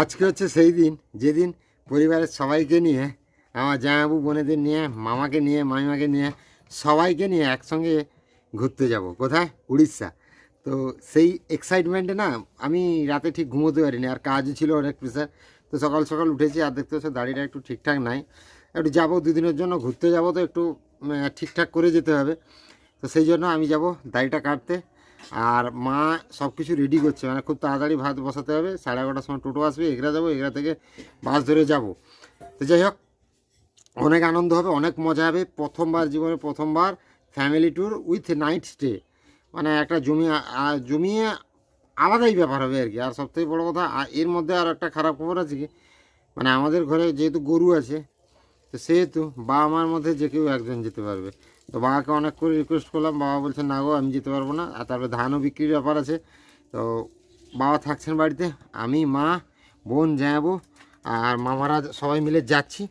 আজকে হচ্ছে সেই দিন, যেদিন পরিবারের সবাইকে নিয়ে, আমার জামাবু বোনেদের নিয়ে, মামাকে নিয়ে, মামিমাকে নিয়ে, সবাইকে নিয়ে একসঙ্গে ঘুরতে যাব। কোথায়? উড়িষ্যা। তো সেই এক্সাইটমেন্টে না, আমি রাতে ঠিক ঘুমোতে পারিনি, আর কাজও ছিল অনেক প্রেশার তো সকাল সকাল উঠেছি, আর দেখতে হচ্ছে দাড়িটা একটু ঠিকঠাক নাই। একটু যাব, দুদিনের জন্য ঘুরতে যাব, তো একটু ঠিকঠাক করে যেতে হবে। তো সেই জন্য আমি যাব দাড়িটা কাটতে। আর মা সব কিছু রেডি করছে। মানে খুব তাড়াতাড়ি ভাত বসাতে হবে, সাড়ে এগারোটার সময় টোটো আসবে, এগরা যাব, এগরা থেকে বাস ধরে যাব। তো যাই হোক, অনেক আনন্দ হবে, অনেক মজা হবে। প্রথমবার জীবনে প্রথমবার family tour with night stay মানে একটা জমি জমিয়ে আলাদাই ব্যাপার হবে আর কি। আর সবথেকে বড়ো কথা এর মধ্যে আর একটা খারাপ খবর আছে কি মানে আমাদের ঘরে যেহেতু গরু আছে, তো সেহেতু বাবা মার মধ্যে যে কেউ একজন যেতে পারবে। তো বাবাকে অনেক করে রিকোয়েস্ট করলাম বাবা বলছে না গো আমি যেতে পারব না। আর তারপরে ধানও বিক্রির ব্যাপার আছে। তো বাবা থাকছেন বাড়িতে আমি মা বোন যাব আর মামারা সবাই মিলে যাচ্ছি।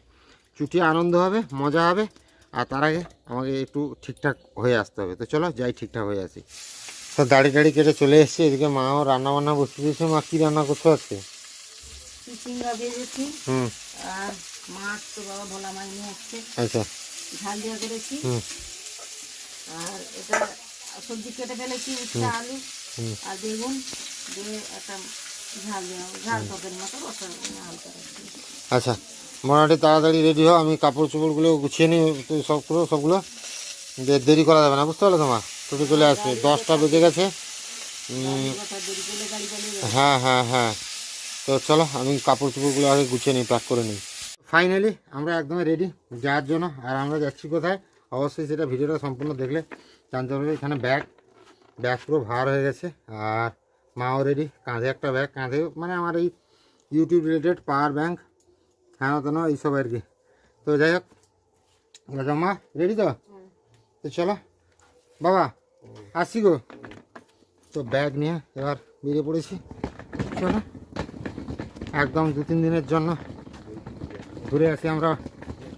ছুটি আনন্দ হবে মজা হবে আর তার আগে আমাকে একটু ঠিকঠাক হয়ে আসতে হবে। তো চলো যাই ঠিকঠাক হয়ে আসি। তো দাড়ি টাড়ি কেটে চলে এসেছি এদিকে মাও রান্না বান্না বসে দিয়েছে। মা কী রান্না করতে আজকে? হুম। আর মাছ তো বাবা ভোলা মাছ নিয়ে আসছে। আচ্ছা। ঝাল দেওয়া করেছি। হুম। আর এটা সবজি কেটে ফেলেছি উচ্ছে আলু। আর বেগুন দিয়ে একটা ঝাল দেওয়া ঝাল তরকারি মতো রসা হালকা আচ্ছা মোটামুটি তাড়াতাড়ি রেডি হও আমি কাপড় চোপড়গুলো গুছিয়ে নিই সবগুলো সবগুলো দেরি করা যাবে না বুঝতে পারলে তোমার? টোটো চলে আসবে দশটা বেজে গেছে। হ্যাঁ হ্যাঁ হ্যাঁ। তো চলো আমি কাপড় চোপড়গুলো আগে গুছিয়ে নিই প্যাক করে নিই। ফাইনালি আমরা একদম রেডি যাওয়ার জন্য। আর আমরা যাচ্ছি কোথায়? অবশ্যই সেটা ভিডিওটা সম্পূর্ণ দেখলে জানতে পারবে এখানে ব্যাগ ব্যাগ পুরো ভার হয়ে গেছে। আর মাও রেডি কাঁধে একটা ব্যাগ কাঁধে মানে আমার এই ইউটিউব রিলেটেড পাওয়ার ব্যাঙ্ক হ্যাঁ তেন এইসব আর কি। তো যাই হোক মা রেডি তো? তো চলো, বাবা, আসছি গো। তো ব্যাগ নিয়ে এবার বেরিয়ে পড়েছি। চলো, একদম দু তিন দিনের জন্য। ঘুরে আসি আমরা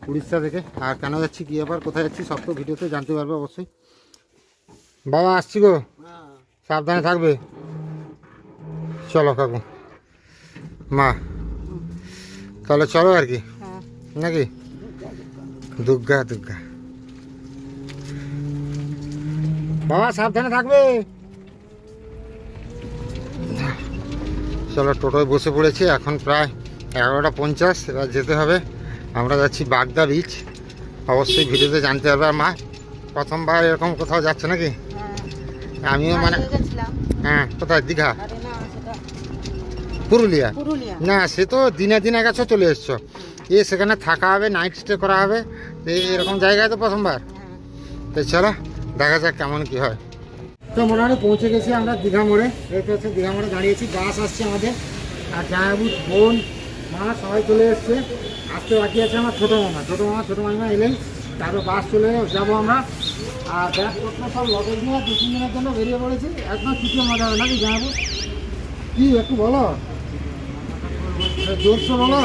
উড়িষ্যা থেকে। আর কেন যাচ্ছি, কী ব্যাপার, কোথায় যাচ্ছি, সব তো ভিডিওতে জানতে পারবে অবশ্যই। বাবা, আসছি গো। সাবধানে থাকবে। চলো কাকু। মা, তাহলে চলো আর কি। নাকি? দুর্গা দুর্গা। বাবা, সাবধানে থাকবে। চলো, টোটোয় বসে পড়েছি, এখন প্রায় এগারোটা পঞ্চাশ এবার যেতে হবে। আমরা যাচ্ছি বাগদা বিচ অবশ্যই ভিডিওতে জানতে পারবে। আর মা প্রথমবার এরকম কোথাও যাচ্ছে নাকি? হ্যাঁ। আমিও মানে হ্যাঁ কোথায়? দীঘা? পুরুলিয়া? না সে তো দিনে দিনে গেছো চলে এসছো। এ সেখানে থাকা হবে নাইট স্টে করা হবে। এরকম জায়গায় তো প্রথমবার। তো চলো দেখা যাক কেমন কি হয়। তো মোটামুটি পৌঁছে গেছি আমরা দীঘা মোড়ে। এই তো হচ্ছে দীঘা মোড়ে দাঁড়িয়েছি। বাস আসছে আমাদের। আর জায়াবু বোন মা সবাই চলে এসছে। আসতে বাকি আছে আমার ছোটো মামা। ছোটো মামা ছোটো মামা এলেন তারপর বাস চলে যাব আমরা। আর ব্যাগপত্র সব লগেজ নিয়ে দু তিন দিনের জন্য বেরিয়ে পড়েছি। একদম কিছু মজা হবে নাকি জানাব। কি একটু বলো। জোরসো বলো।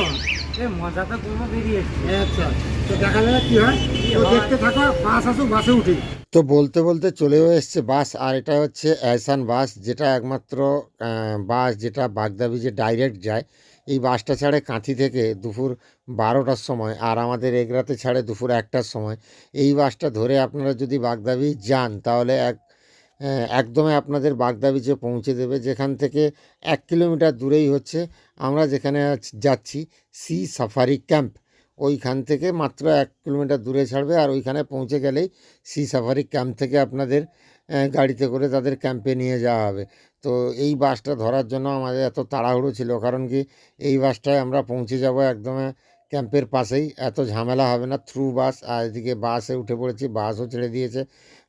মজা তো কোনো বেরিয়েছে আচ্ছা। তো দেখা যাবে কি হয়। তো দেখতে থাকো বাস আসুক বাসে উঠি। তো বলতে বলতে চলেও এসছে বাস আর এটা হচ্ছে অ্যাসান বাস যেটা একমাত্র বাস যেটা বাগদা ব্রিজে ডাইরেক্ট যায় এই বাসটা ছাড়ে কাঁথি থেকে দুপুর বারোটার সময় আর আমাদের এগরাতে ছাড়ে দুপুর একটার সময়। এই বাসটা ধরে আপনারা যদি বাগদাবি যান তাহলে এক আহ, একদমই আপনাদের বাগদাবি ব্রিজে পৌঁছে দেবে যেখান থেকে এক কিলোমিটার দূরেই হচ্ছে। আমরা যেখানে যাচ্ছি সি সাফারি ক্যাম্প। ওইখান থেকে মাত্র এক কিলোমিটার দূরে ছাড়বে আর ওইখানে পৌঁছে গেলেই সি সাফারি ক্যাম্প থেকে আপনাদের গাড়িতে করে তাদের ক্যাম্পে নিয়ে যাওয়া হবে। তো এই বাসটা ধরার জন্য আমাদের এত তাড়াহুড়ো ছিল, কারণ কি এই বাসটায় আমরা পৌঁছে যাব একদম ক্যাম্পের পাশেই। এত ঝামেলা হবে না থ্রু বাস আর এদিকে বাসে উঠে পড়েছি বাসও ছেড়ে দিয়েছে।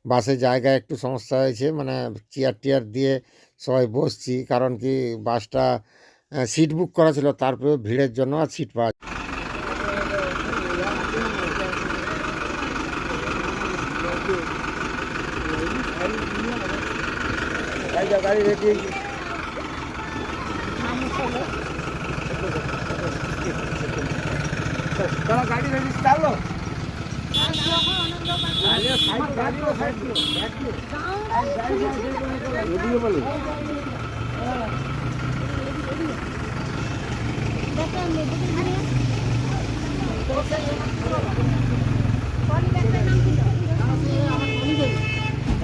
বাসে জায়গায় একটু সমস্যা হয়েছে মানে চেয়ার টিয়ার দিয়ে সবাই বসছি, কারণ কি বাসটা সিট বুক করা ছিল তারপরে ভিড়ের জন্য আর সিট পাওয়া রেডি গাড়ি রেডি চালো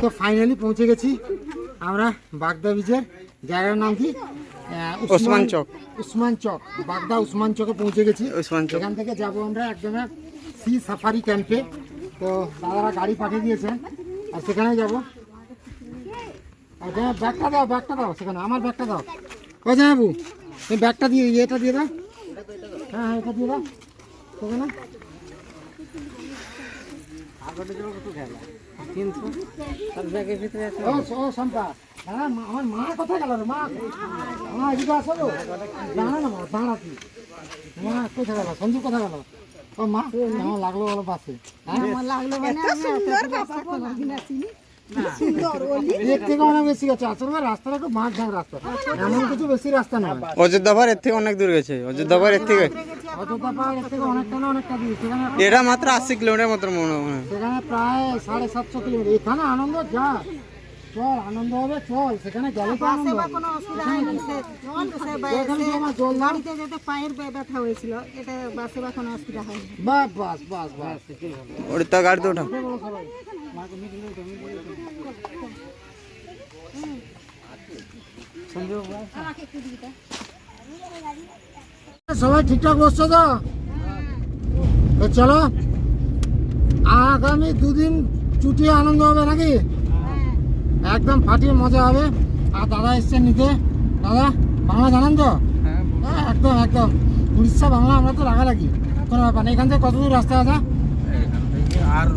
তো ফাইনালি পৌঁছে গেছি। আমরা বাগদা বিচের জায়গার নাম কি? আহ, ওসমান চক। উসমান চক। বাগদা উসমান চকে পৌঁছে গেছি। এখান থেকে যাব আমরা একদম সি সাফারি ক্যাম্পে। তো দাদারা গাড়ি পাঠিয়ে দিয়েছেন আর সেখানে যাব। আর জামাই, ব্যাগটা দাও ব্যাগটা দাও সেখানে। আমার ব্যাগটা দাও। ও জামাবু এই ব্যাগটা দিয়ে এটা দিয়ে দাও। হ্যাঁ হ্যাঁ এটা দিয়ে দাও। সেখানে। ও ও শম্পা দাঁড়া মা- আমার মা কোথায় গেল মা। মা এদিকে আসো দাঁড়া না মা দাঁড়া তুই। মা কোথায় গেল? সঞ্জু কোথায় গেল? ও মা আমার লাগল বলো বাসে। হ্যাঁ লাগল রাস্তাটা খুব মাঠ রাস্তা। এমন কিছু বেশি রাস্তা নয়। অযোধ্যা পাহাড় এর থেকে অনেক দূর গেছে। অযোধ্যা পাহাড় এর থেকে। এটা মাত্র আশি কিলোমিটার মতো মনে হয়। সেখানে প্রায় সাড়ে সাতশো কিলোমিটার। এখানে আনন্দ যা চল আনন্দ হবে চল। সেখানে গেলে তো আনন্দ। কোনো অসুবিধা হয়নি জল গাড়িতে যেতে পায়ের ব্যথা হয়েছিল। এটা বাসে বা কোনো অসুবিধা হয়নি বাস বাস বাস বাস। ওর তা ওঠা। সবাই ঠিকঠাক বসছো তো? চলো। আগামী দুদিন চুটিয়ে আনন্দ হবে নাকি? একদম ফাটিয়ে মজা হবে। আর দাদা এসছেন নিতে দাদা, বাংলা জানেন তো? হ্যাঁ একদম একদম। উড়িষ্যা, বাংলা, আমরা তো রাগারাগি। কোনো ব্যাপার নেই। এখান থেকে কত দূর রাস্তা আছে আর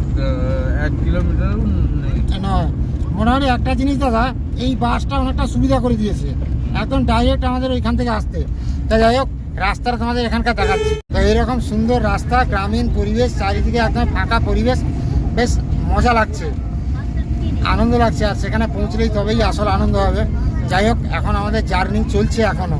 এক কিলোমিটার নয় মোটামুটি একটা জিনিস দাদা, এই বাসটা অনেকটা সুবিধা করে দিয়েছে। একদম ডাইরেক্ট আমাদের ওইখান থেকে আসতে। তা যাই হোক, রাস্তাটা তোমাদের এখানকার দেখাচ্ছি। তো এরকম সুন্দর রাস্তা, গ্রামীণ পরিবেশ, চারিদিকে একদম ফাঁকা পরিবেশ, বেশ মজা লাগছে। আনন্দ লাগছে, আর সেখানে পৌঁছলেই তবেই আসল আনন্দ হবে। যাই হোক, এখন আমাদের জার্নি চলছে এখনও।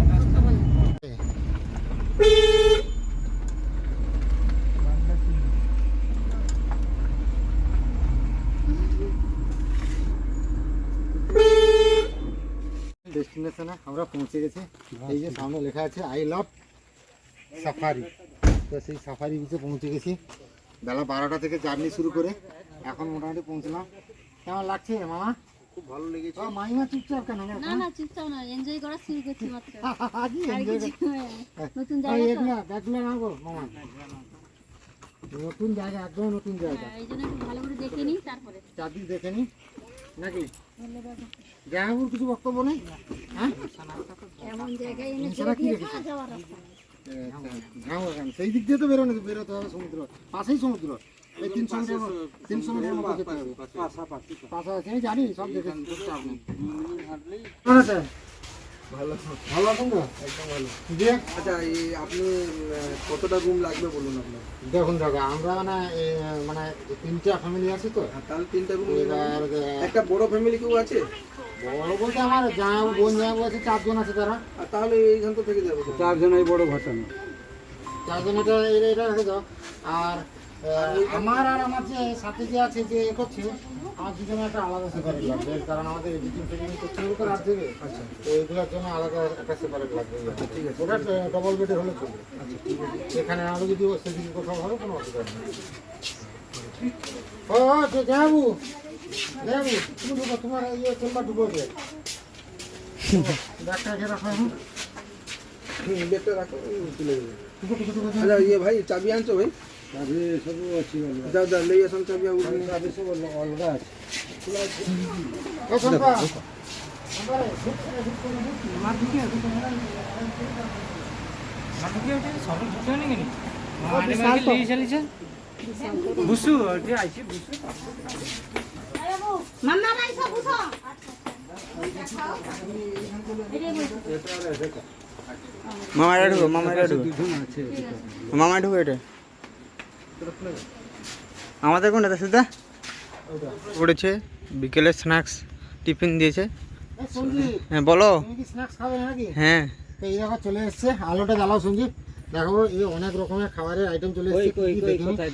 ডেস্টিনেশনে আমরা পৌঁছে গেছি। এই যে সামনে লেখা আছে আই লাভ সাফারি তো সেই সাফারি বিচে পৌঁছে গেছি। বেলা বারোটা থেকে জার্নি শুরু করে এখন মোটামুটি পৌঁছলাম। কেমন লাগছে মামা? খুব ভালো লেগেছে। মাইমা চুপচাপ কেন? না না চুপচাপ না এনজয় করা শুরু করছি মাত্র। হ্যাঁ, নতুন জায়গা নাও মামা। নতুন জায়গা একদম নতুন জায়গা। হ্যাঁ, এই জন্য ভালো করে দেখে তারপরে। চারদিক দেখে নি নাকি? জাহাঙ্গুর কিছু বক্তব্য নেই? হ্যাঁ? এমন জায়গায় এনে যাওয়ার রাস্তা। সেই দিক দিয়ে তো বেরোনো বেরোতে হবে সমুদ্র পাশেই সমুদ্র এই তিনশো মিটার তিনশো মিটার মতো যেতে হবে। পাশাপাশি আমি জানি সব দেখে চাপ নেই আছেন? ভালো আছেন তো? একদম ভালো। দিয়ে? আচ্ছা এই আপনি কতটা রুম লাগবে বলুন আপনার? দেখুন দাদা আমরা মানে মানে তিনটা ফ্যামিলি আছে তো। হ্যাঁ, তাহলে তিনটা রুম এবার একটা বড় ফ্যামিলি কেউ আছে? বড় বলতে আমার জামাইবাবু বোন জামাইবাবু আছে চারজন আছে তারা। আর তাহলে এইখান তো থেকে যাবে। চারজনই বড় ঘটনা। চারজন এটা এটা এটা রেখে দাও। আর আমার আর আমার যে সাথে যে আছে যে এ করছে আমার দুজনে একটা আলাদা সেপারেট লাগবে কারণ আমাদের এডিটিং ফেডিটিং করতে হবে তো রাত থেকে আচ্ছা। তো এইগুলোর জন্য আলাদা একটা সেপারেট লাগবে। ঠিক আছে। ওটা ডবল বেডে হলে চলবে। আচ্ছা ঠিক আছে। এখানে আরও যদি ও সেদিকে কোথাও হবে কোনো অসুবিধা নেই ও ও যাবু। যাবু। তুমি ঢুকো তোমার ইয়ে চেম্বার ঢুকো যে ব্যাগটা রেখে রাখো এখন। হুম, রাখো হুম, তুলে দেবে ঢুকো ঢুকো ঢুকো। ভাই যাও যাও লই আসুন চাবি আর উঠে ও শম্পা মাম্মা নাই সব উঠো। মামা ঢুকো মামা ঢুকো মামা ঢুকো এটা। আমাদের কোনটা সুদা উঠেছে বিকেলে স্ন্যাক্স টিফিন দিয়েছে। হ্যাঁ বলো। তুমি কি স্ন্যাক্স খাবে নাকি? হ্যাঁ। তো এই দেখো চলে এসছে আলোটা জ্বালাও সঞ্জীব। দেখো এই অনেক রকমের খাবারের আইটেম চলে এসছে কি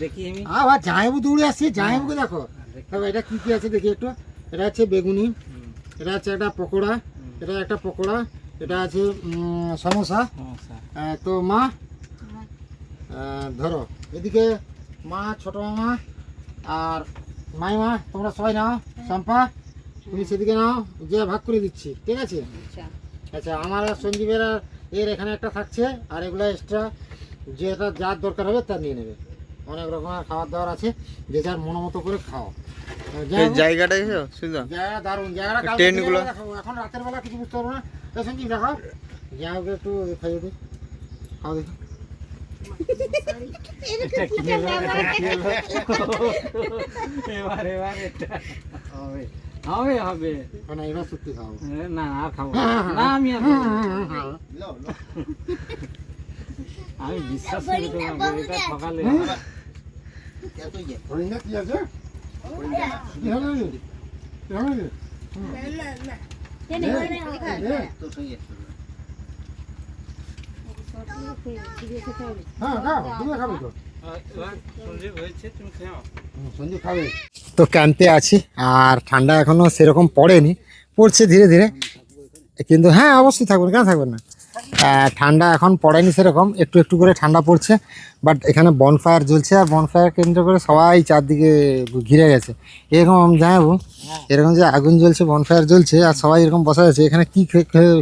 দেখিনি। আবার জামাইবু দৌড়ে আসছে জামাইবুকে দেখো। দেখো। এটা কি কি আছে দেখি একটু। এটা হচ্ছে বেগুনি এটা হচ্ছে একটা পকোড়া এটা একটা পকোড়া এটা আছে সমোসা। তো মা ধরো এদিকে মা ছোট মামা আর মাইমা তোমরা সবাই নাও শম্পা তুমি সেদিকে নাও যে ভাগ করে দিচ্ছি ঠিক আছে? আচ্ছা। আমার আর সঞ্জীবের এর এখানে একটা থাকছে আর এগুলো এক্সট্রা যেটা যার দরকার হবে তা নিয়ে নেবে। অনেক রকমের খাবার দাবার আছে যে যার মনো মতো করে খাও। জায়গাটা এসো সুন্দর। জায়গা দারুণ জায়গাটা কালকে টেন্ট দিনেরগুলো। বেলা দেখাবো, এখন রাতের বেলা কিছু বুঝতে পারব না। তো সঞ্জীব দেখাও। যা হোক একটু খাইয়ে দিই খাও দেখি। হবে হবে এবার সত্যি খাওয়াবো না আর খাব না। আমি আমি বিশ্বাস করি তোমাকে এটা সকালে কি আছে। হ্যাঁ খাও তুমি খাবে তো। সঞ্জু খাবে। ক্যাম্পে আছি আর ঠান্ডা এখনও সেরকম পড়েনি পড়ছে ধীরে ধীরে। কিন্তু হ্যাঁ অবশ্যই থাকবেন কেন থাকবেন না? ঠান্ডা এখন পড়েনি সেরকম একটু একটু করে ঠান্ডা পড়ছে বাট এখানে বনফায়ার জ্বলছে আর বনফায়ার কেন্দ্র করে সবাই চারদিকে ঘিরে গেছে। এরকম আমি জানাব এরকম যে আগুন জ্বলছে বনফায়ার জ্বলছে আর সবাই এরকম বসা আছে এখানে কি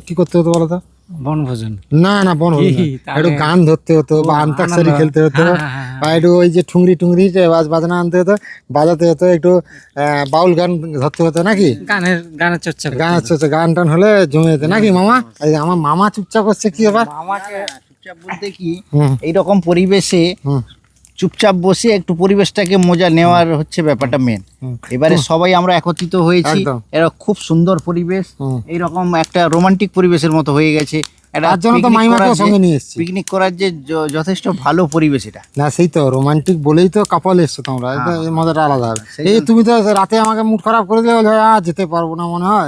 কি করতে হতো বলো তো? বনভোজন? না না বন হতো কি? একটু গান ধরতে হতো বা খেলতে হতো হ্যাঁ, হ্যাঁ, হ্যাঁ। বা একটু ওই যে ঠুংরি টুংরি বাজ বাজনা আনতে হতো বাজাতে হতো একটু আহ, বাউল গান ধরতে হতো নাকি? গানের গানের চর্চা গানের গান গান টান হলে জমে যেত নাকি মামা? আমার মামা চুপচাপ করছে কি আবার চুপচাপ বলতে কি হুম। এইরকম পরিবেশে হুম। চুপচাপ বসে একটু পরিবেশটাকে মজা নেওয়ার হচ্ছে ব্যাপারটা মেন এবারে সবাই আমরা একত্রিত হয়েছি। এরা খুব সুন্দর পরিবেশ। এইরকম একটা রোমান্টিক পরিবেশের মতো হয়ে গেছে। পিকনিক করার যে যথেষ্ট ভালো পরিবেশ এটা। না সেই তো রোমান্টিক বলেই তো কাপল এসছো তোমরা। এই মজাটা আলাদা। এই তুমি তো রাতে আমাকে মুড খারাপ করে দিলে আহ যেতে পারব না মনে হয়।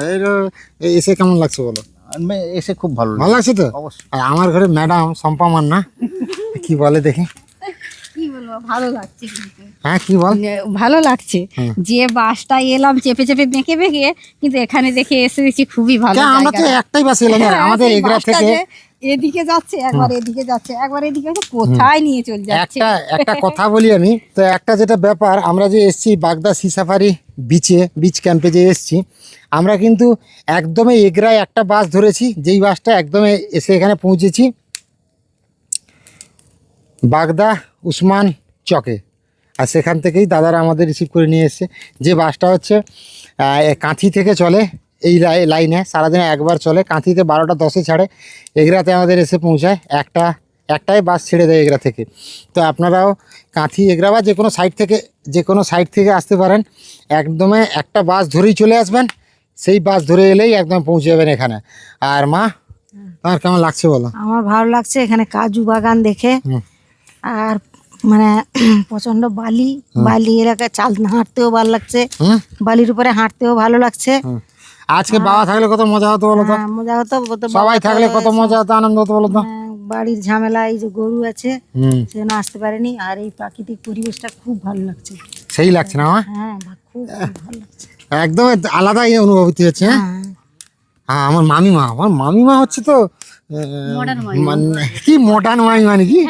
এসে কেমন লাগছে বলো? এসে খুব ভালো ভালো লাগছে তো? অবশ্যই। আমার ঘরে ম্যাডাম সম্পা মান্না কি বলে দেখি। কি বলব ভালো লাগছে কিন্তু। হ্যাঁ কি বল? ভালো লাগছে। যে বাসটা এলাম চেপে চেপে বেঁকে বেঁকে কিন্তু এখানে দেখে এসে দেখছি খুবই ভালো আমরা তো একটাই বাস এলাম হ্যাঁ, আমাদের এগরা থেকে এদিকে যাচ্ছে একবার এদিকে যাচ্ছে একবার এদিকে কোথায় নিয়ে চলে যাচ্ছে? একটা একটা কথা বলি আমি তো একটা যেটা ব্যাপার আমরা যে এসছি বাগদা সি সাফারি বিচে বিচ ক্যাম্পে যে এসছি আমরা কিন্তু একদমই এগরায় একটা বাস ধরেছি যেই বাসটা একদমই এসে এখানে পৌঁছেছি। বাগদা উসমান চকে। আর সেখান থেকেই দাদারা আমাদের রিসিভ করে নিয়ে এসছে। যে বাসটা হচ্ছে কাঁথি থেকে চলে এই লাই- লাইনে সারাদিনে একবার চলে কাঁথিতে বারোটা দশে ছাড়ে। এগরাতে আমাদের এসে পৌঁছায় একটা একটাই বাস ছেড়ে দেয় এগরা থেকে। তো আপনারাও কাঁথি এগরা বা যে কোনো সাইড থেকে যে কোনো সাইড থেকে আসতে পারেন। একদমে একটা বাস ধরেই চলে আসবেন। সেই বাস ধরে এলেই একদম পৌঁছে যাবেন এখানে। আর মা তোমার কেমন লাগছে বলো? আমার ভালো লাগছে এখানে কাজু বাগান দেখে। হুম। আর মানে প্রচণ্ড বালি বালি এলাকায় চাল হাঁটতেও ভালো লাগছে। বালির উপরে হাঁটতেও ভালো লাগছে। আজকে বাবা থাকলে কত মজা হতো বলো তো? হ্যাঁ, মজা হতো সবাই থাকলে কত মজা হতো আনন্দ হতো বলো তো? হ্যাঁ, বাড়ির ঝামেলা এই যে গরু আছে সেজন্য আসতে পারেনি আর এই প্রাকৃতিক পরিবেশটা খুব ভালো লাগছে। সেই লাগছে না হ্যাঁ খুব ভালো লাগছে। একদম আলাদাই অনুভূতি হচ্ছে হ্যাঁ? হ্যাঁ। হ্যাঁ আমার মামিমা আমার মামিমা হচ্ছে তো কি মডার্ন মামিমা নাকি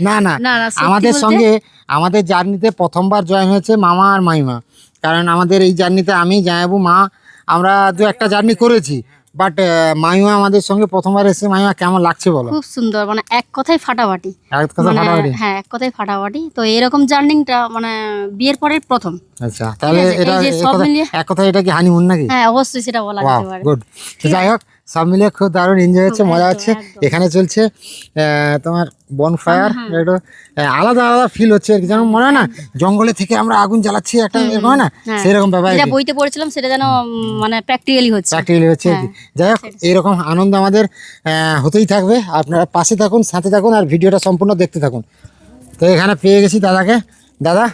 না না। না, না, আমাদের সঙ্গে আমাদের জার্নিতে প্রথমবার জয়েন হয়েছে মামা আর মাইমা। কারণ আমাদের এই জার্নিতে আমি জানাব মা আমরা দু একটা জার্নি করেছি। বাট মাইমা আমাদের সঙ্গে প্রথমবার এসে মাইমা কেমন লাগছে বলো? খুব সুন্দর মানে এক কথায় ফাটাফাটি। এক কথা মানে ফাটাফাটি? হ্যাঁ এক কথায় ফাটাফাটি। তো এরকম জার্নিংটা মানে বিয়ের পরের প্রথম। আচ্ছা তাহলে এটা এক সব কথা- মিলিয়ে- এক কথা এটা কি হানিমুন নাকি? হ্যাঁ অবশ্যই সেটা বলা যেতে পারে। গুড যাই হোক সব মিলিয়ে খুব দারুণ এনজয় হচ্ছে মজা হচ্ছে। এখানে চলছে তোমার বনফায়ার একটু আলাদা আলাদা ফিল হচ্ছে আর কি। যেমন মনে হয় না জঙ্গলে থেকে আমরা আগুন জ্বালাচ্ছি একটা এরকম হয় না? হ্যাঁ। সেরকম ব্যাপার যেটা বইতে পড়েছিলাম সেটা যেন মানে প্র্যাকটিক্যালি হচ্ছে। প্র্যাকটিক্যালি হচ্ছে আর কি। যাই হোক এইরকম আনন্দ আমাদের হতেই থাকবে। আপনারা পাশে থাকুন সাথে থাকুন আর ভিডিওটা সম্পূর্ণ দেখতে থাকুন। তো এখানে পেয়ে গেছি দাদাকে। দাদা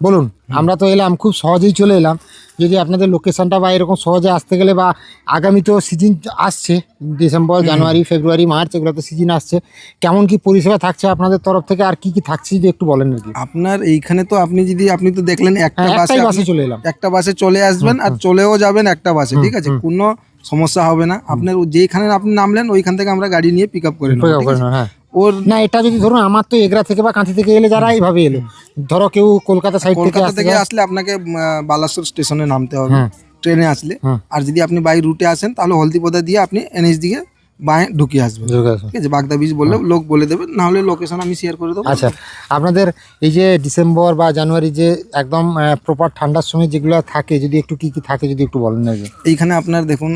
বলুন আমরা তো এলাম খুব সহজেই চলে এলাম। যদি আপনাদের লোকেশানটা বা এরকম সহজে আসতে গেলে বা আগামী তো সিজন আসছে ডিসেম্বর জানুয়ারি ফেব্রুয়ারি মার্চ এগুলো তো সিজন আসছে। কেমন কি পরিষেবা থাকছে আপনাদের তরফ থেকে আর কি কি থাকছে যদি একটু বলেন আর কি? আপনার এইখানে তো আপনি যদি আপনি তো দেখলেন একটা হ্যাঁ, বাসে বাসে চলে এলাম। একটা বাসে চলে আসবেন আর চলেও যাবেন একটা বাসে ঠিক আছে? কোনো সমস্যা হবে না। আপনার যেখানে আপনি নামলেন ওইখান থেকে আমরা গাড়ি নিয়ে পিক আপ করে নেব হ্যাঁ। ওর না এটা যদি ধরুন আমার তো এগরা থেকে বা কাঁথি থেকে এলে যারা এইভাবে এলো। ধরো কেউ কলকাতা সাইড থেকে কলকাতা থেকে আসলে। আপনাকে বালাসোর স্টেশনে নামতে হবে। ট্রেনে আসলে। আর যদি আপনি বাই রুটে আসেন তাহলে হলদিপদা দিয়ে আপনি এনএইচ দিকে বাঁয়ে ঢুকিয়ে আসবেন। ঠিক আছে বাগদা বীজ বললে লোক বলে দেবে না হলে লোকেশন আমি শেয়ার করে দেবো। আচ্ছা আপনাদের এই যে ডিসেম্বর বা জানুয়ারি যে একদম প্রপার ঠান্ডার সময় যেগুলো থাকে যদি একটু কি কি থাকে যদি একটু বলেন। এইখানে আপনার দেখুন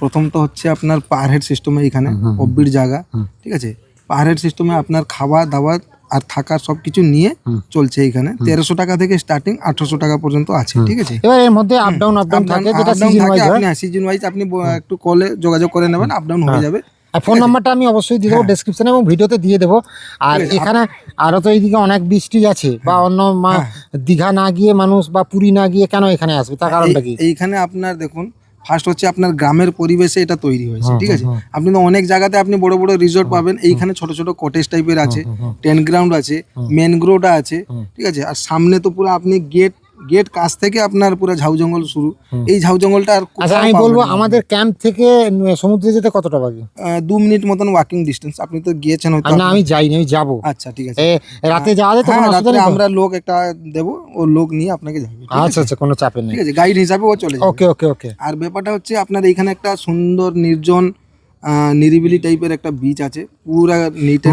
প্রথম তো হচ্ছে আপনার পার হেড সিস্টেমে এখানে অব্বির জায়গা ঠিক আছে? পার হেড সিস্টেমে আপনার খাওয়া দাওয়া আর থাকার সব কিছু নিয়ে চলছে এখানে। তেরোশো টাকা থেকে স্টার্টিং আঠারোশো টাকা পর্যন্ত আছে ঠিক আছে? এবার এর মধ্যে আপ ডাউন আপ ডাউন থাকে যেটা সিজন ওয়াইজ আপনি সিজন ওয়াইজ আপনি একটু কলে যোগাযোগ করে নেবেন আপ ডাউন হয়ে যাবে আর ফোন নাম্বারটা আমি অবশ্যই দিয়ে দেবো ডেসক্রিপশনে এবং ভিডিওতে দিয়ে দেবো। আর এখানে আরও তো এইদিকে অনেক বৃষ্টি আছে বা অন্য মা- দীঘা না গিয়ে মানুষ বা পুরী না গিয়ে কেন এখানে আসবে? তার কারণটা কি? এইখানে আপনার দেখুন ফার্স্ট হচ্ছে আপনার গ্রামের পরিবেশে এটা তৈরি হয়েছে ঠিক আছে? আপনি তো অনেক জায়গাতে আপনি বড় বড় রিসোর্ট পাবেন এইখানে ছোট ছোট কটেজ টাইপের আছে টেন্ট গ্রাউন্ড আছে ম্যানগ্রোভটা আছে ঠিক আছে? আর সামনে তো পুরো আপনি গেট গেট কাছ থেকে আপনার পুরো ঝাউ জঙ্গল শুরু। এই ঝাউ জঙ্গলটা আর আচ্ছা আমি বলব আমাদের ক্যাম্প থেকে সমুদ্রে যেতে কতটা বাকি? দু মিনিট মতন ওয়াকিং ডিস্টেন্স আপনি তো গিয়েছেন হয়তো। না আমি যাইনি আমি যাব। আচ্ছা ঠিক আছে। রাতে যাওয়া যায় তো হ্যাঁ কোনো অসুবিধা নেই আমরা লোক একটা দেবো ও লোক নিয়ে আপনাকে যাবে আচ্ছা আচ্ছা কোনো চাপে নেই। ঠিক আছে গাইড হিসাবে ও চলে যাবে। ওকে ওকে ওকে। আর ব্যাপারটা হচ্ছে আপনার এইখানে একটা সুন্দর নির্জন নিরিবিলি টাইপের একটা বিচ আছে। পুরা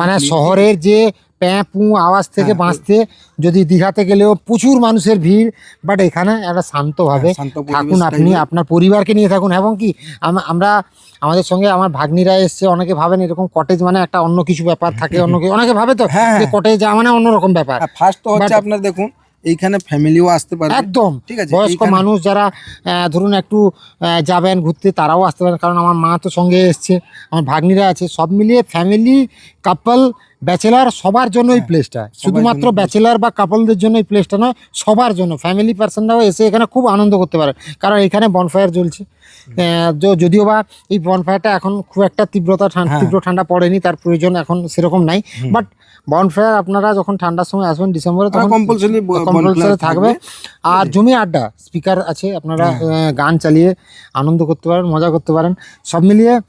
মানে শহরের যে প্যাঁ পু আওয়াজ থেকে হ্যাঁ, বাঁচতে যদি দীঘাতে গেলেও প্রচুর মানুষের ভিড় বাট এখানে একটা শান্তভাবে হ্যাঁ, থাকুন আপনি আপনার পরিবারকে নিয়ে থাকুন এবং কি আম- আমরা আমাদের সঙ্গে আমার ভাগ্নিরা এসছে অনেকে ভাবেন এরকম কটেজ মানে একটা অন্য কিছু ব্যাপার থাকে অন্য কিছু অনেকে ভাবে তো হ্যাঁ, কটেজ যাওয়া মানে অন্যরকম ব্যাপার। ফার্স্ট তো হচ্ছে আপনার দেখুন এইখানে ফ্যামিলিও আসতে পারে। একদম। ঠিক আছে বয়স্ক মানুষ যারা ধরুন একটু যাবেন ঘুরতে তারাও আসতে পারেন কারণ আমার মা তো সঙ্গে এসছে আমার ভাগ্নিরা আছে সব মিলিয়ে ফ্যামিলি কাপল ব্যাচেলার সবার জন্য এই প্লেসটা শুধুমাত্র ব্যাচেলার বা কাপলদের জন্য এই প্লেসটা নয় সবার জন্য। ফ্যামিলি পার্সনরাও এসে এখানে খুব আনন্দ করতে পারে। কারণ এখানে বনফায়ার জ্বলছে। যদিও বা এই বনফায়ারটা এখন খুব একটা তীব্রতা হ্যাঁ। তীব্র ঠান্ডা পড়েনি তার প্রয়োজন এখন সেরকম নাই। বাট বনফায়ার আপনারা যখন ঠান্ডার সময় আসবেন ডিসেম্বরে তখন ব- থাকবে। আর জমি আড্ডা স্পিকার আছে আপনারা গান চালিয়ে আনন্দ করতে পারেন মজা করতে পারেন। সব মিলিয়ে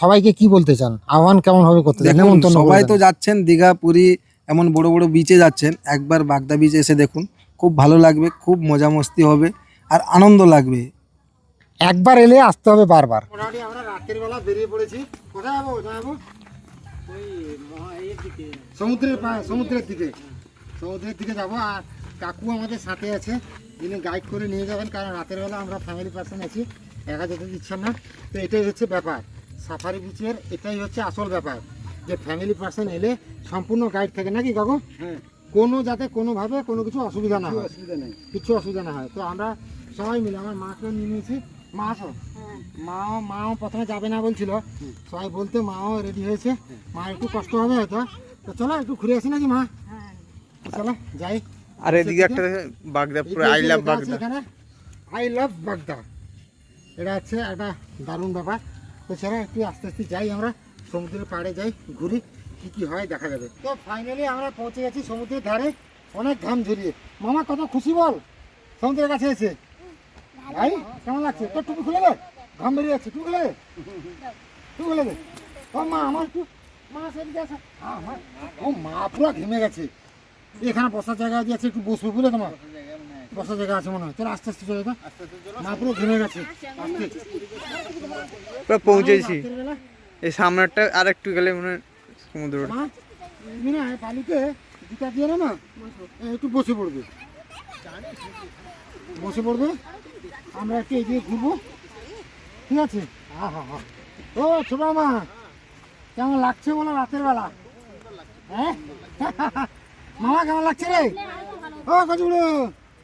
সবাইকে কি বলতে চান? আহ্বান কেমন ভাবে করতে চান? সবাই তো যাচ্ছেন দীঘা পুরী এমন বড় বড় বিচে যাচ্ছেন। একবার বাগদা বিচে এসে দেখুন খুব ভালো লাগবে খুব মজা মস্তি হবে আর আনন্দ লাগবে। একবার এলে আসতে হবে বারবার। মোটামুটি আমরা রাতের বেলা বেরিয়ে পড়েছি। কোথায় যাব যাব? সমুদ্রের সমুদ্রের দিকে। সমুদ্রের দিকে যাব আর কাকু আমাদের সাথে আছে। যিনি গাইড করে নিয়ে যাবেন কারণ রাতের বেলা আমরা ফ্যামিলি পার্সন আছি। একা যেতে দিচ্ছেন না। তো এটাই হচ্ছে ব্যাপার। সাফারি বিচের এটাই হচ্ছে আসল ব্যাপার। যে ফ্যামিলি পার্সন এলে সম্পূর্ণ গাইড থাকে। নাকি কাকু কোনো যাতে কোনোভাবে কোনো কিছু অসুবিধা না হয়। অসুবিধা নেই। কিছু অসুবিধা না হয়। তো আমরা সবাই মিলে আমার মাকেও নিয়ে নিয়েছি। মা আসো। মাও মাও প্রথমে যাবে না বলছিল। সবাই বলতে মাও রেডি হয়েছে। মা একটু কষ্ট হবে হয়তো। তো চলো একটু ঘুরে আসি নাকি মা? চলো যাই। আর এদিকে একটা বাগদা পুরো আই লাভ বাগদা। আই লাভ বাগদা। এটা হচ্ছে একটা দারুণ ব্যাপার। তো একটু আস্তে আস্তে যাই আমরা, সমুদ্রের পাড়ে যাই, ঘুরি, কি কি হয় দেখা যাবে। তো ফাইনালি আমরা পৌঁছে গেছি সমুদ্রের ধারে, অনেক ঘাম ঝরিয়ে। মামা, কত খুশি বল? সমুদ্রের কাছে এসে। ভাই, কেমন লাগছে? তোর টুপি খুলে দে। ঘাম বেরিয়ে যাচ্ছে, টুপি খুলে দে। খুলে দে। ও মা, আমার একটু মা সেদিকে আছে ও মা, পুরো ঘেমে গেছে। এখানে বসার জায়গা দিয়েছে, একটু বসবো বুঝলে তোমার বসার জায়গা আছে মনে হয়। চলো আস্তে আস্তে চলে তো। মা পুরো ঘেমে গেছে। আস্তে। পুরো পৌঁছেছি এই সামনেরটা আর একটু গেলে মনে হয় সমুদ্র। না বালিতে দিয়ে না না একটু বসে পড়বে। বসে পড়বে? আমরা একটু এগিয়ে ঘুরবো। ঠিক আছে? হ্যাঁ হ্যাঁ হ্যাঁ ও ছোট মা কেমন লাগছে বলো রাতের বেলা? হ্যাঁ? মামা কেমন লাগছে রে? ও কচুড়ো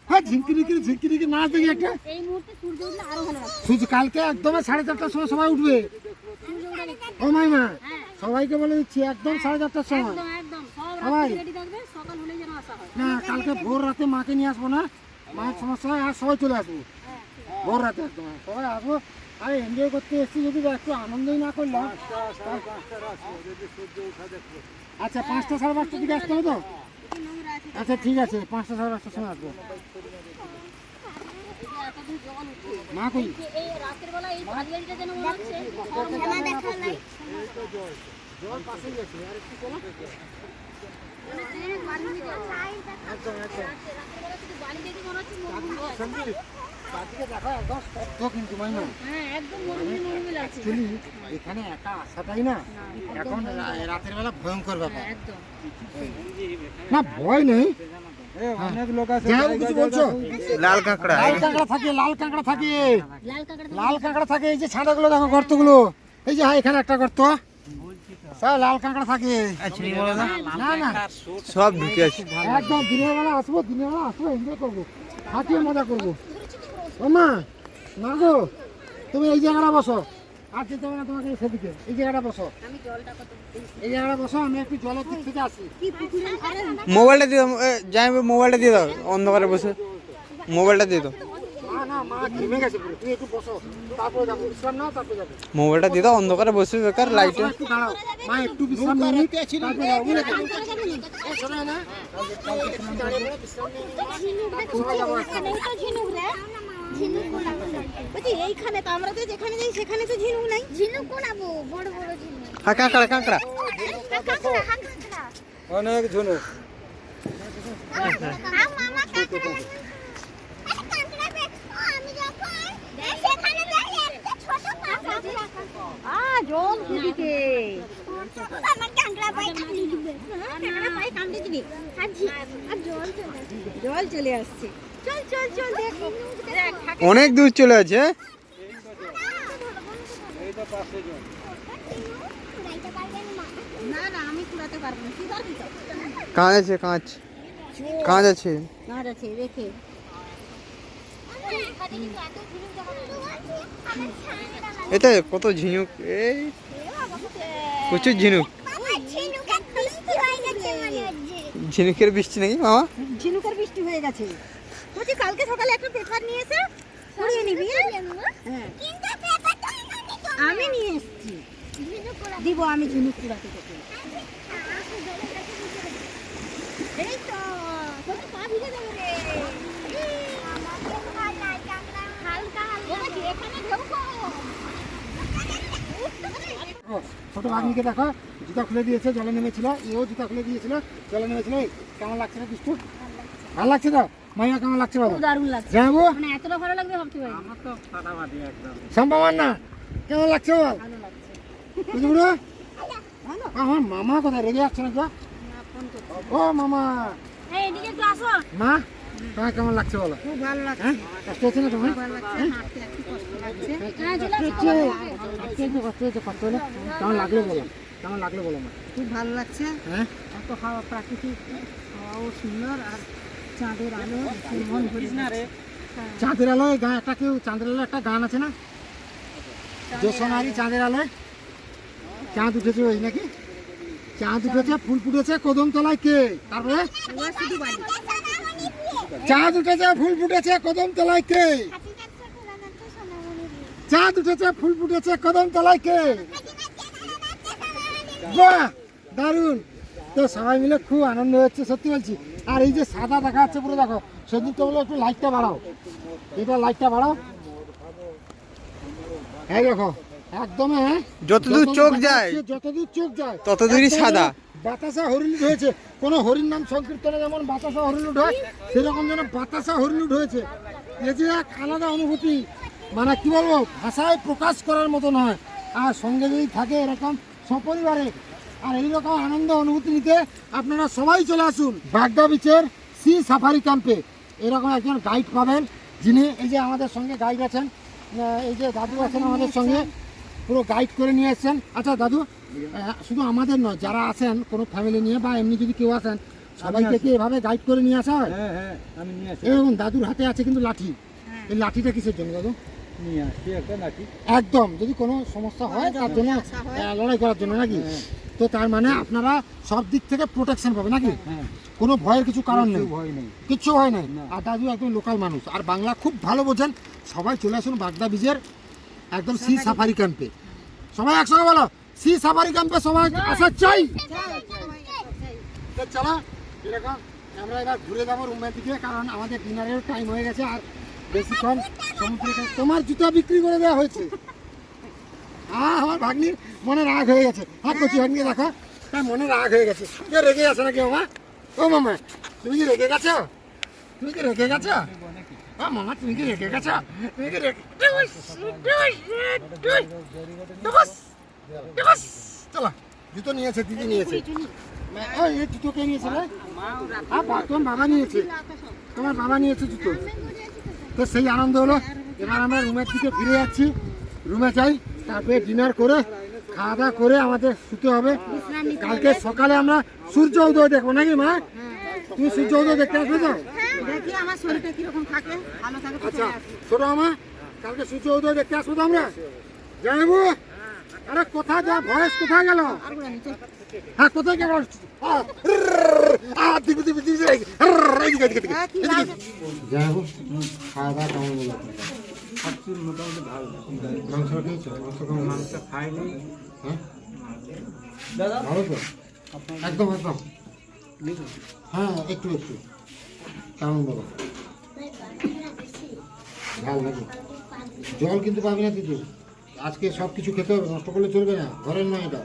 হ্যাঁ ঝিঙ্কি ঝিঙ্কি ঝিঙ্কি ঝিঙ্কি নাচ দেখি একটা এই মুহূর্তে সূর্য উঠলে আরও ভালো সূর্য কালকে একদম সাড়ে চারটার সময় সবাই উঠবে ও মাইমা সবাইকে বলে দিচ্ছি একদম সাড়ে চারটার সময় একদম একদম সবাই রেডি থাকবে সকাল হলে যেন আসা হয় না কালকে ভোর রাতে মাকে নিয়ে আসব না মায়ের সমস্যা হয় আর সবাই চলে আসব ভোর রাতে একদম সবাই আসব আর এনজয় করতে এসছি যদি একটু আনন্দই না করলাম আচ্ছা পাঁচটা সাড়ে পাঁচটার দিকে আসতে হবে তো আচ্ছা ঠিক আছে পাঁচটা সাড়ে পাঁচটার সময় আসব। মা কই? এই রাতের বেলা এই ভাজিয়ারিটা যেন মনে হচ্ছে জল পাশেই আছে আর একটু চলো একদম একদম হ্যাঁ এখানে একা আসাটাই না? এখন রাতের বেলা ভয়ঙ্কর ব্যাপার। না ভয় নেই। বলছো? লাল কাঁকড়া। থাকে লাল কাঁকড়া থাকে। লাল কাঁকড়া থাকে এই যে ছাঁটাগুলো দেখো গর্তগুলো। এই যে হ্যাঁ এখানে একটা গর্ত। সব লাল কাঁকড়া থাকে। না? না সব ঢুকে আছে। একদম দিনের বেলা আসব দিনের বেলা আসব এনজয় করব। থাকিয়ে মজা করব। ও মা না তুমি এই জায়গাটা বসো। আর যেতে হবে না তোমাকে সেদিকে এই জায়গাটা বসো। এই জায়গাটা বসো আমি একটু জলের দিক থেকে আসি। মোবাইলটা দিয়ে দাও এ, যাই মোবাইলটা দিয়ে দাও অন্ধকারে বসে। মোবাইলটা দিয়ে দাও। না না মা ঘেমে গেছে পুরো। তুমি একটু বসো তারপরে যাব। বিশ্রাম নাও তারপরে যাব। মোবাইলটা দিয়ে দাও অন্ধকারে বসে বেকার লাইটে মা, একটু দাঁড়াও। মা একটু বিশ্রাম নিয়ে নিক, তারপরে যাব বুঝলে তো? এ, শোনো না এইখানে তো আমরা তো যেখানে যাই সেখানে তো ঝিনুক নাই। ঝিনুক কোনাবো বড় বড় ঝিনুক। হ্যাঁ কাঁকড়া কাঁকড়া। কাঁকড়া কাঁকড়া অনেক ঝুনুক। আম মামা কাঁকড়া কাঁকড়া দেখো আমি যখন সেখানে যাই একটা ছোট কাঁকড়া আ জল দিদিকে চলে আসে। জল চলে আসছে। অনেক দূর চলে আছে তো? কাঁচ আছে কাঁচ। কাঁচ আছে। কাঁচ রেখে। এতে কত ঝিনুক? এই প্রচুর ঝিনুক। হয়ে ঝিনুকের বৃষ্টি নাকি মামা? ঝিনুকের বৃষ্টি হয়ে গেছে। বলছি কালকে সকালে একটা পেপার নিয়ে এসে কুড়িয়ে নিবি হ্যাঁ? তো আমি নিয়ে এসেছি। দিব আমি ঝিনুক কুড়াতে তোকে। এই তো কত পা ভিজে যাবে রে। আমাকে ভালো লাগে কাঁকড়া হালকা হালকা এখানে ঢোকো। ছোট ভাগ্নিকে দেখো জুতা খুলে দিয়েছে জলে নেমেছিল। এও জুতা খুলে দিয়েছিল জলে নেমেছিল। কেমন লাগছে না দুষ্টু? ভালো লাগছে তো? মাইয়া কেমন লাগছে বলো দারুণ লাগছে। যাব? মানে এতটা ভালো লাগবে ভাবতে পারি আমার তো ফাটাফাটি একদম। সম্ভব না? কেমন লাগছে বল বুঝলি বুড়ো? আমার মামা কোথায়? রেগে যাচ্ছে না তো ও মামা। এই এদিকে একটু আসো। মা? তোমার কেমন লাগছে বলো? খুব ভালো লাগছে। হ্যাঁ কষ্ট হচ্ছে না তোমার? হাঁটতে একটু কষ্ট লাগছে। কষ্ট হচ্ছে। কষ্ট হচ্ছে কষ্ট কেমন লাগল বলো? কেমন লাগল বলো মা? খুব ভালো লাগছে। হ্যাঁ? এত হাওয়া প্রাকৃতিক হাওয়াও সুন্দর আর চাঁদের আলো মন ভরে যাচ্ছে। চাঁদের আলোয় গান একটা কেউ চাঁদের আলোয় একটা গান আছে না? যে সোনারি চাঁদের আলোয় চাঁদ উঠেছে ওই নাকি? চাঁদ উঠেছে ফুল ফুটেছে কদম তলায় কে? তারপরে? চাঁদ উঠেছে ফুল ফুটেছে কদম তলায় কে? চাঁদ উঠেছে ফুল ফুটেছে কদম তলায় কে বাহ! দারুণ! তো সবাই মিলে খুব আনন্দ হচ্ছে সত্যি বলছি। আর এই যে সাদা দেখা যাচ্ছে পুরো দেখো সেদিন তো বলে একটু লাইটটা বাড়াও। এটা লাইটটা বাড়াও। এই দেখো একদম হ্যাঁ? যতদূর চোখ যায় যতদূর চোখ যায় ততদূরই সাদা। বাতাসা হরিলুট হয়েছে। কোনো হরিণ নাম সংকীর্তনে যেমন বাতাসা হরিলুট হয় সেরকম যেন বাতাসা হরিলুট হয়েছে। এ যে এক আলাদা অনুভূতি। মানে কি বলব ভাষায় প্রকাশ করার মতো নয় আর সঙ্গে যদি থাকে এরকম সপরিবারে আর এইরকম আনন্দ অনুভূতি নিতে আপনারা সবাই চলে আসুন বাগদা বিচের সি সাফারি ক্যাম্পে এরকম একজন গাইড পাবেন যিনি এই যে আমাদের সঙ্গে গাইড আছেন এই যে দাদু আছেন আমাদের সঙ্গে পুরো গাইড করে নিয়ে এসছেন। আচ্ছা দাদু শুধু আমাদের নয় যারা আছেন কোনো ফ্যামিলি নিয়ে বা এমনি যদি কেউ আসেন সবাইকে কি এভাবে গাইড করে নিয়ে আসা হয়? হ্যাঁ হ্যাঁ আমি নিয়ে আসি। এবং দাদুর হাতে আছে কিন্তু লাঠি। এই লাঠিটা কিসের জন্য দাদু? নিয়ে আসি একদম যদি কোনো সমস্যা হয় তার জন্য লড়াই করার জন্য নাকি? তো তার মানে আপনারা সব দিক থেকে প্রোটেকশন পাবে নাকি? হ্যাঁ কোনো ভয়ের কিছু কারণ নেই। ভয় নেই। কিচ্ছু হয় নাই। আর দাদু একদম লোকাল মানুষ। আর বাংলা খুব ভালো বোঝেন। সবাই চলে আসুন বাগদা বীজের একদম সি সাফারি ক্যাম্পে সবাই একসঙ্গে বলো সি সাফারি ক্যাম্পে সবাই আসা চাই? চলো এরকম আমরা এবার ঘুরে যাব রুমের দিকে কারণ আমাদের ডিনারের টাইম হয়ে গেছে। আর বেশিক্ষণ সমুদ্রে তোমার জুতা বিক্রি করে দেওয়া হয়েছে। আমার ভাগ্নির মনে রাগ হয়ে গেছে। হ্যাঁ কচি ভাগ্নিকে দেখো। তার মনে রাগ হয়ে গেছে। কে রেগে আছে নাকি মামা? ও মামা তুমি কি রেগে গেছো? তুমি কি রেগে গেছো? মামা তুমি কি রেগে গেছো? তুমি কি রেগে। চলো জুতো নিয়েছে দিদি নিয়েছে। ওই এই জুতো কে নিয়েছে রে? তোমার বাবা নিয়েছে। তোমার বাবা নিয়েছে জুতো। তো সেই আনন্দ হলো। এবার আমরা রুমের দিকে ফিরে যাচ্ছি। রুমে যাই। তারপরে ডিনার করে খাওয়া দাওয়া করে আমাদের শুতে হবে। কালকে সকালে আমরা সূর্য উদয় দেখব নাকি মা? তুমি সূর্য উদয় দেখতে আসবে তো? দেখি আমার শরীরটা কীরকম থাকে ভালো থাকে তো আচ্ছা ছোট আমা কালকে সূর্য উদয় দেখতে আসব তো আমরা জানাব আরে কোথায় যা ভয়েস কোথায় গেল? হ্যাঁ কোথায় গেল? এইদিকে। যাব খাওয়া দাওয়া কেমন সবচেয়ে মোটামুটি ভালো। মাংস খেয়েছো? মাংস মাংস খাইনি। হ্যাঁ? ভালো তো? একদম একদম। হ্যাঁ একটু একটু। কেমন বলো? ঝাল নাকি জল কিন্তু পাবি না কিন্তু আজকে সব কিছু খেতে হবে নষ্ট করলে চলবে না। ঘরের নয় এটা।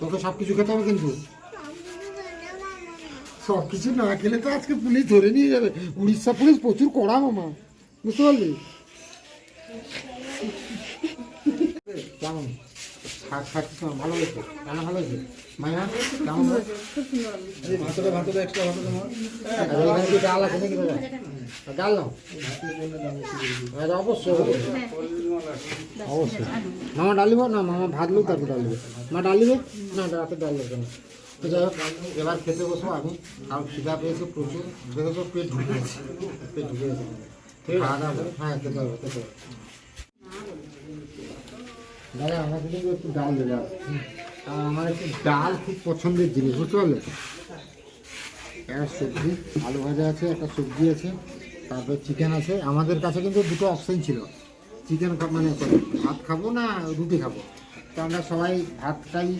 তোকে সব কিছু খেতে হবে কিন্তু। সব কিছু না খেলে তো আজকে পুলিশ ধরে নিয়ে যাবে। উড়িষ্যা পুলিশ প্রচুর কড়া মামা। বুঝতে পারলি? কেমন? শাক খাচ্ছিস ভালো হয়েছে? রান্না ভালো হয়েছে? মায়া কেমন? ভাতটা ভাতটা এক্সট্রা ভাতটা তোমার? এখানে ডাল আছে নাকি দাদা ডাল নাও। অবশ্যই অবশ্যই। মামা ডাল দিব না মামা ভাত লুক তারপর ডাল দিবে মা ডাল দিবে না রাতে ডাল দেবে না। তো যাই হোক এবার খেতে বসবো আমি। আর খিদা পেয়েছে প্রচুর। দেখেছ পেট ঢুকে গেছে। পেট ঢুকে গেছে। খাওয়া দাওয়া হ্যাঁ খেতে হবে খেতে হবে। দাদা আমাকে কিন্তু একটু ডাল দেবে আমার একটু ডাল খুব পছন্দের জিনিস, বুঝতে পারলে? একটা সবজি, আলু ভাজা আছে, একটা সবজি আছে, তারপর চিকেন আছে। আমাদের কাছে কিন্তু দুটো অপশন ছিল। চিকেন মানে ভাত খাব না রুটি খাব? তো আমরা সবাই ভাতটাই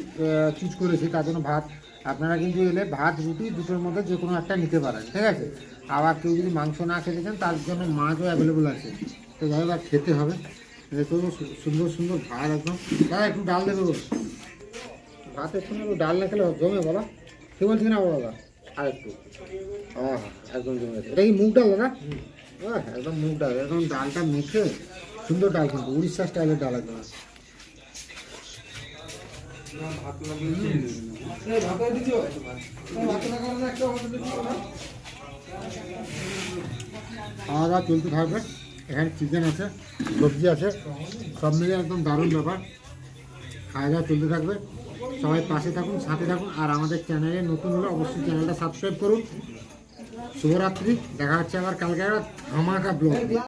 চুজ করেছি, তার জন্য ভাত। আপনারা কিন্তু এলে ভাত, রুটি দুটোর মধ্যে যে কোনো একটা নিতে পারেন, ঠিক আছে? আবার কেউ যদি মাংস না খেতে চান, তার জন্য মাছও অ্যাভেলেবল আছে। তো যাই হোক খেতে হবে। দেখো সুন্দর সুন্দর ভাত একদম। দাদা একটু ডাল গো। ভাতের সঙ্গে একটু ডাল না খেলে জমে বলা কি বলছি না বাবা? আর একটু। একদম জমে গেছে। এটা কি মুগ ডাল দাদা? একদম মুগ ডাল। একদম ডালটা মেখে সুন্দর ডাল কিন্তু, উড়িষ্যা স্টাইলের ডাল একদম। ভাত খাওয়া দাওয়া চলতে থাকবে। এখানে চিকেন আছে, সবজি আছে, সব মিলে একদম দারুণ ব্যাপার। খাওয়া দাওয়া চলতে থাকবে। সবাই পাশে থাকুন, সাথে থাকুন, আর আমাদের চ্যানেলে নতুন হলে অবশ্যই চ্যানেলটা সাবস্ক্রাইব করুন। শুভরাত্রি, দেখা হচ্ছে আবার কালকে একটা ধামাকা ব্লগ